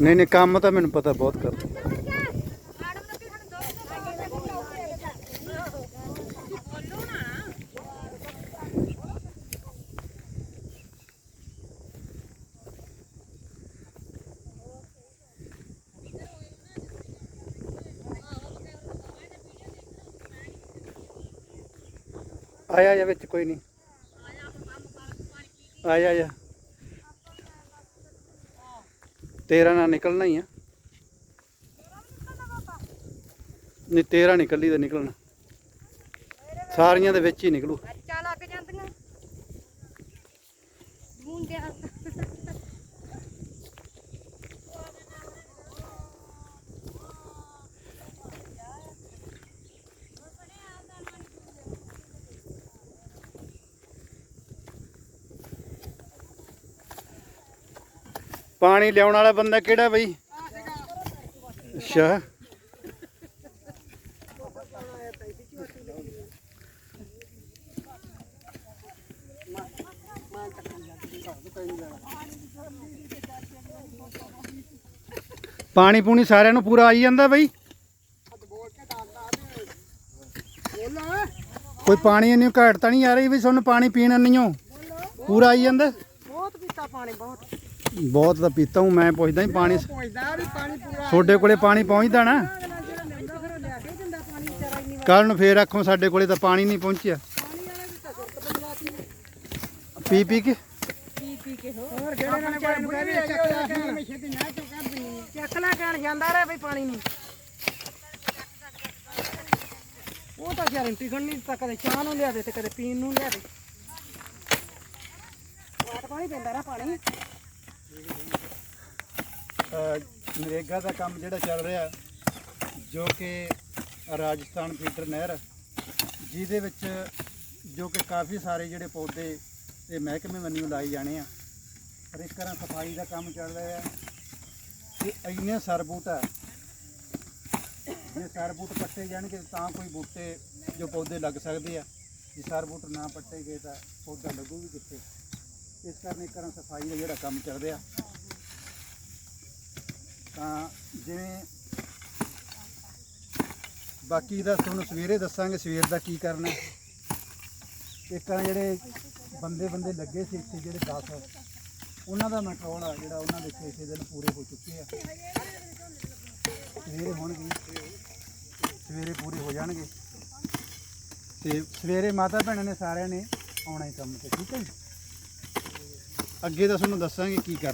ਨਹੀਂ ਨਹੀਂ ਕੰਮ ਤਾਂ ਮੈਨੂੰ ਪਤਾ ਬਹੁਤ ਕਰਦੇ। ਆਇਆ ਜਾ ਵਿੱਚ, ਕੋਈ ਨਹੀਂ। ਆਇਆ ਜਾ। ਤੇਰਾ ਨਾਲ ਨਿਕਲਣਾ ਹੀ ਆ। ਨਹੀਂ, ਤੇਰਾ ਨਿਕਲੀ ਤਾਂ ਨਿਕਲਣਾ। ਸਾਰੀਆਂ ਦੇ ਵਿੱਚ ਹੀ ਨਿਕਲੂ। ਅੱਛਾ ਲੱਗ ਜਾਂਦੀਆਂ। ਮੁੰਡਿਆਂ ਪਾਣੀ ਲਿਆਉਣ ਵਾਲਾ ਬੰਦਾ ਕਿਹੜਾ ਬਈ? ਅੱਛਾ। ਪਾਣੀ ਪੂਣੀ ਸਾਰਿਆਂ ਨੂੰ ਪੂਰਾ ਆਈ ਜਾਂਦਾ ਬਈ? ਕੋਈ ਪਾਣੀ ਇੰਨੀ ਘਾਟ ਤਾਂ ਨਹੀਂ ਆ ਰਹੀ ਵੀ ਤੁਹਾਨੂੰ ਪਾਣੀ ਪੀਣ ਨਹੀਂ ਹੋ ਪੂਰਾ ਆਈ ਜਾਂਦਾ? ਬਹੁਤ ਪੀਤਾ ਪਾਣੀ, ਬਹੁਤ। ਬਹੁਤ ਤਾਂ ਪੀਤਾ ਹੂੰ, ਮੈਂ ਪੁੱਛਦਾ ਹੀ ਪਾਣੀ ਪੁੱਛਦਾ ਵੀ ਪਾਣੀ ਪੂਰਾ ਤੁਹਾਡੇ ਕੋਲੇ ਪਾਣੀ ਪਹੁੰਚਦਾ ਨਾ? ਅਗਲਾ ਜਿਹੜਾ ਲੈਂਦਾ ਫਿਰ ਉਹ ਲਿਆ ਕੇ ਦਿੰਦਾ ਪਾਣੀ ਵਿਚਾਰਾ ਇੰਨੀ ਕੱਲ ਨੂੰ ਫੇਰ ਆਖੋ ਸਾਡੇ ਕੋਲੇ ਤਾਂ ਪਾਣੀ ਨਹੀਂ ਪਹੁੰਚਿਆ। ਪਾਣੀ ਵਾਲੇ ਦੀ ਤਾਂ ਜ਼ਰੂਰਤ ਬਦਲਾਤੀ ਪੀ ਪੀ ਕੇ? ਪੀ ਪੀ ਕੇ ਹੋਰ ਜਿਹੜੇ ਨਾਲ ਕੋਈ ਨੂੰ ਕਹਿੰਦੇ ਚੱਕ ਮੈਂ ਛੇਤੀ ਨਾ ਚੁੱਕ ਦਿੰਨੀ ਚੱਕ ਲੈ ਜਾਂਦਾ ਰਹੇ ਬਈ ਪਾਣੀ ਨੂੰ ਉਹ ਤਾਂ ਗਾਰੰਟੀ ਖੜਨੀ ਤਾਂ ਕਦੇ ਚਾਹ ਨੂੰ ਲਿਆ ਦੇ ਤੇ ਕਦੇ ਪੀਣ ਨੂੰ ਲਿਆ ਦੇ ਵਾਟ ਪਾਣੀ ਪੈਂਦਾ ਰਾ ਪਾਣੀ ਨਰੇਗਾ ਦਾ ਕੰਮ ਜਿਹੜਾ ਚੱਲ ਰਿਹਾ, ਜੋ ਕਿ ਰਾਜਸਥਾਨ ਫੀਡਰ ਨਹਿਰ, ਜਿਹਦੇ ਵਿੱਚ ਜੋ ਕਿ ਕਾਫੀ ਸਾਰੇ ਜਿਹੜੇ ਪੌਦੇ ਇਹ ਮਹਿਕਮੇ ਵੱਲੋਂ ਲਾਏ ਜਾਣੇ ਆ। ਪਰ ਇਸ ਤਰ੍ਹਾਂ ਸਫ਼ਾਈ ਦਾ ਕੰਮ ਚੱਲ ਰਿਹਾ ਹੈ। ਕਿ ਇੰਨੇ ਸਰਬੂਟ ਆ ਜੇ ਸਰਬੂਟ ਪੱਟੇ ਜਾਣਗੇ ਤਾਂ ਕੋਈ ਬੂਟੇ ਜੋ ਪੌਦੇ ਲੱਗ ਸਕਦੇ ਆ। ਜੇ ਸਰ ਬੂਟ ਨਾ ਪੱਟੇ ਗਏ ਤਾਂ ਪੌਦਾ ਲੱਗੂ ਵੀ ਕਿੱਥੇ? ਇਸ ਕਾਰਨ ਇੱਕ ਤਰ੍ਹਾਂ ਸਫ਼ਾਈ ਦਾ ਜਿਹੜਾ ਕੰਮ ਚੱਲ ਰਿਹਾ। ਤਾਂ ਜਿਵੇਂ ਬਾਕੀ ਦਾ ਤੁਹਾਨੂੰ ਸਵੇਰੇ ਦੱਸਾਂਗੇ, ਸਵੇਰ ਦਾ ਕੀ ਕਰਨਾ। ਹੈ। ਇੱਕ ਤਾਂ ਜਿਹੜੇ ਬੰਦੇ ਬੰਦੇ ਲੱਗੇ ਸੀ ਇੱਥੇ ਜਿਹੜੇ 10 ਉਹਨਾਂ ਦਾ ਮੈਟਰੋਲ ਆ ਜਿਹੜਾ ਉਹਨਾਂ ਦੇ 6 ਦਿਨ ਪੂਰੇ ਹੋ ਚੁੱਕੇ ਆ। ਸਵੇਰੇ ਹੋਣਗੇ, ਸਵੇਰੇ ਪੂਰੇ ਹੋ ਜਾਣਗੇ। ਤੇ ਸਵੇਰੇ ਮਾਤਾ ਭੈਣਾਂ ਨੇ ਸਾਰਿਆਂ ਨੇ ਆਉਣਾ ਹੀ ਕੰਮ ਤੇ, ਠੀਕ ਹੈ ਜੀ? ਅੱਗੇ ਤਾਂ ਤੁਹਾਨੂੰ ਦੱਸਾਂਗੇ ਕੀ ਕਰ